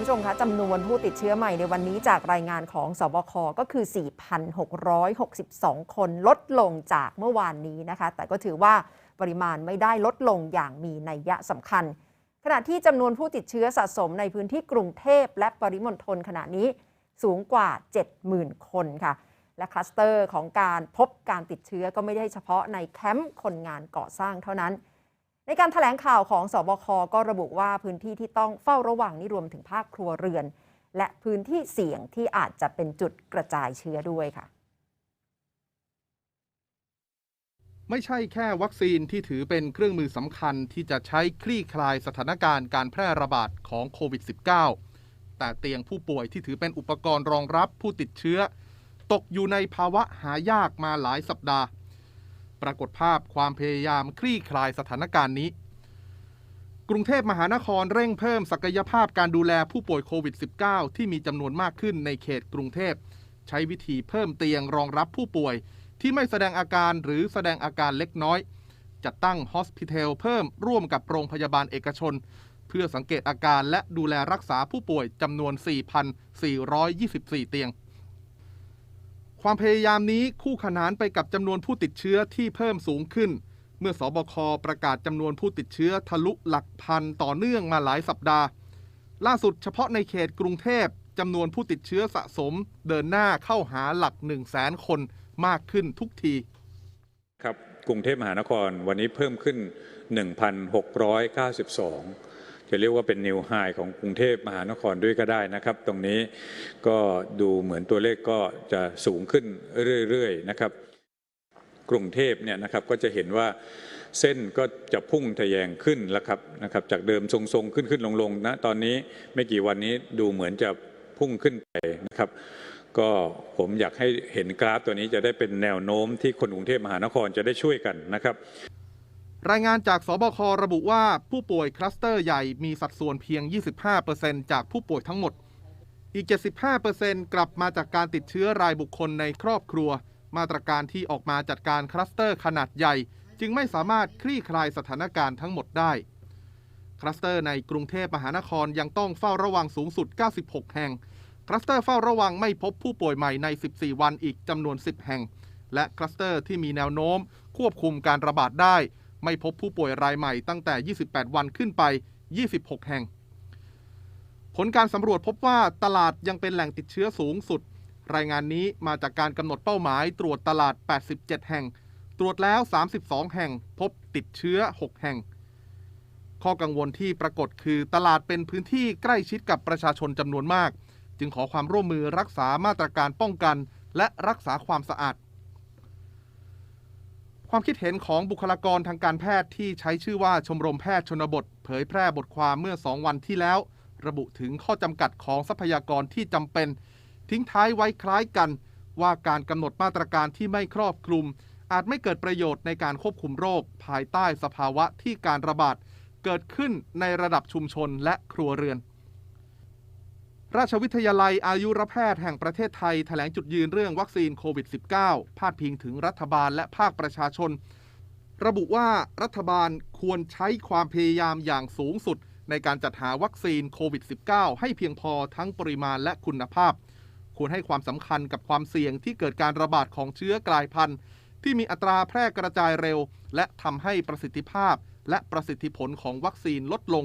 ผู้ชมคะจำนวนผู้ติดเชื้อใหม่ในวันนี้จากรายงานของสบคก็คือ 4,662 คนลดลงจากเมื่อวานนี้นะคะ แต่ก็ถือว่าปริมาณไม่ได้ลดลงอย่างมีนัยยะสำคัญ ขณะที่จำนวนผู้ติดเชื้อสะสมในพื้นที่กรุงเทพและปริมณฑลขณะนี้สูงกว่า 70,000 คนค่ะ และคลัสเตอร์ของการพบการติดเชื้อก็ไม่ได้เฉพาะในแคมป์คนงานก่อสร้างเท่านั้น ในการถแถลงข่าวของสบคก็ระบุว่าพื้นที่ที่ต้องเฝ้าระวังนี่รวมถึงภาคครัวเรือน และพื้นที่เสี่ยงที่อาจจะเป็นจุดกระจายเชื้อด้วยค่ะ ไม่ใช่แค่วัคซีนที่ถือเป็นเครื่องมือสำคัญที่จะใช้คลี่คลายสถานการณ์การแพร่ระบาดของโควิด -19 แต่เตียงผู้ป่วยที่ถือเป็นอุปกรณ์รองรับผู้ติดเชื้อ ตกอยู่ในภาวะหายากมาหลายสัปดาห์ ปรากฏภาพความพยายามคลี่คลายสถานการณ์นี้ กรุงเทพมหานครเร่งเพิ่มศักยภาพการดูแลผู้ป่วยโควิด -19 ที่มีจำนวนมากขึ้นในเขตกรุงเทพ ใช้วิธีเพิ่มเตียงรองรับผู้ป่วยที่ไม่แสดงอาการหรือแสดงอาการเล็กน้อย จัดตั้งฮอสพิทลเพิ่มร่วมกับโรงพยาบาลเอกชน เพื่อสังเกตอาการและดูแลรักษาผู้ป่วยจำนวน 4,424 เตียง ความพยายามนี้คู่ขนานไปกับจำนวนผู้ติดเชื้อที่เพิ่มสูงขึ้น เมื่อสอบคประกาศจำนวนผู้ติดเชื้อทะลุหลักพันต่อเนื่องมาหลายสัปดาห์ ล่าสุดเฉพาะในเขตกรุงเทพจำนวนผู้ติดเชื้อสะสม เดินหน้าเข้าหาหลัก1 0 0 0 0แสนคนมากขึ้นทุกทีครับกรุงเทพมหานครวันนี้เพิ่มขึ้น 1,692 จะเรียกว่าเป็นนิวไฮของกรุงเทพมหานครด้วยก็ได้นะครับ ตรงนี้ก็ดูเหมือนตัวเลขก็จะสูงขึ้นเรื่อยๆนะครับ กรุงเทพเนี่ยนะครับก็จะเห็นว่าเส้นก็จะพุ่งทะแยงขึ้นแล้วครับนะครับ จากเดิมทรงๆ ขึ้นขึ้นลงๆนะตอนนี้ไม่กี่วันนี้ดูเหมือนจะพุ่งขึ้นไปนะครับ ก็ผมอยากให้เห็นกราฟตัวนี้จะได้เป็นแนวโน้มที่คนกรุงเทพมหานครจะได้ช่วยกันนะครับ รายงานจากสบคระบุว่าผู้ป่วยคลัสเตอร์ใหญ่มีสัดส่วนเพียง 25%จากผู้ป่วยทั้งหมด อีก 75%กลับมาจากการติดเชื้อรายบุคคลในครอบครัว มาตรการที่ออกมาจัดการคลัสเตอร์ขนาดใหญ่ จึงไม่สามารถคลี่คลายสถานการณ์ทั้งหมดได้ คลัสเตอร์ในกรุงเทพมหานครยังต้องเฝ้าระวังสูงสุด 96 แห่ง คลัสเตอร์เฝ้าระวังไม่พบผู้ป่วยใหม่ใน 14 วันอีกจำนวน 10 แห่ง และคลัสเตอร์ที่มีแนวโน้มควบคุมการระบาดได้ ไม่พบผู้ป่วยรายใหม่ตั้งแต่ 28 วันขึ้นไป 26 แห่ง ผลการสำรวจพบว่าตลาดยังเป็นแหล่งติดเชื้อสูงสุด รายงานนี้มาจากการกำหนดเป้าหมายตรวจตลาด 87 แห่ง ตรวจแล้ว 32 แห่ง พบติดเชื้อ 6 แห่ง ข้อกังวลที่ปรากฏคือตลาดเป็นพื้นที่ใกล้ชิดกับประชาชนจำนวนมาก จึงขอความร่วมมือรักษามาตรการป้องกัน และรักษาความสะอาด ความคิดเห็นของบุคลากรทางการแพทย์ที่ใช้ชื่อว่าชมรมแพทย์ชนบท เผยแพร่บทความเมื่อ 2 วันที่แล้ว ระบุถึงข้อจำกัดของทรัพยากรที่จำเป็น ทิ้งท้ายไว้คล้ายกัน ว่าการกำหนดมาตรการที่ไม่ครอบคลุม อาจไม่เกิดประโยชน์ในการควบคุมโรค ภายใต้สภาวะที่การระบาดเกิดขึ้นในระดับชุมชนและครัวเรือน ราชวิทยาลัยอายุรแพทย์แห่งประเทศไทย แถลงจุดยืนเรื่องวัคซีนโควิด -19 พาดพิงถึงรัฐบาลและภาคประชาชน ระบุว่ารัฐบาลควรใช้ความพยายามอย่างสูงสุด ในการจัดหาวัคซีนโควิด -19 ให้เพียงพอทั้งปริมาณและคุณภาพ ควรให้ความสำคัญกับความเสี่ยงที่เกิดการระบาดของเชื้อกลายพันธุ์ ที่มีอัตราแพร่กระจายเร็ว และทำให้ประสิทธิภาพ และประสิทธิผลของวัคซีนลดลง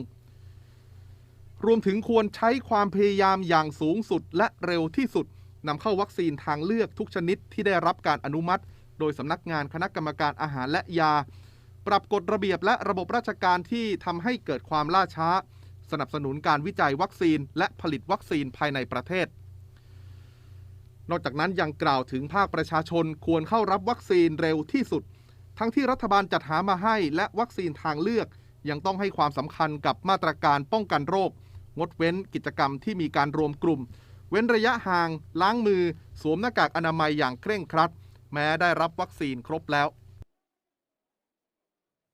รวมถึงควรใช้ความพยายามอย่างสูงสุดและเร็วที่สุดนำเข้าวัคซีนทางเลือกทุกชนิดที่ได้รับการอนุมัติ โดยสำนักงานคณะกรรมการอาหารและยา ปรับกฎระเบียบและระบบราชการที่ทำให้เกิดความล่าช้า สนับสนุนการวิจัยวัคซีน และผลิตวัคซีนภายในประเทศ นอกจากนั้นยังกล่าวถึงภาคประชาชนควรเข้ารับวัคซีนเร็วที่สุด ทั้งที่รัฐบาลจัดหามาให้และวัคซีนทางเลือก ยังต้องให้ความสำคัญกับมาตรการป้องกันโรค งดเว้นกิจกรรมที่มีการรวมกลุ่ม เว้นระยะห่าง ล้างมือ สวมหน้ากากอนามัยอย่างเคร่งครัด แม้ได้รับวัคซีนครบแล้ว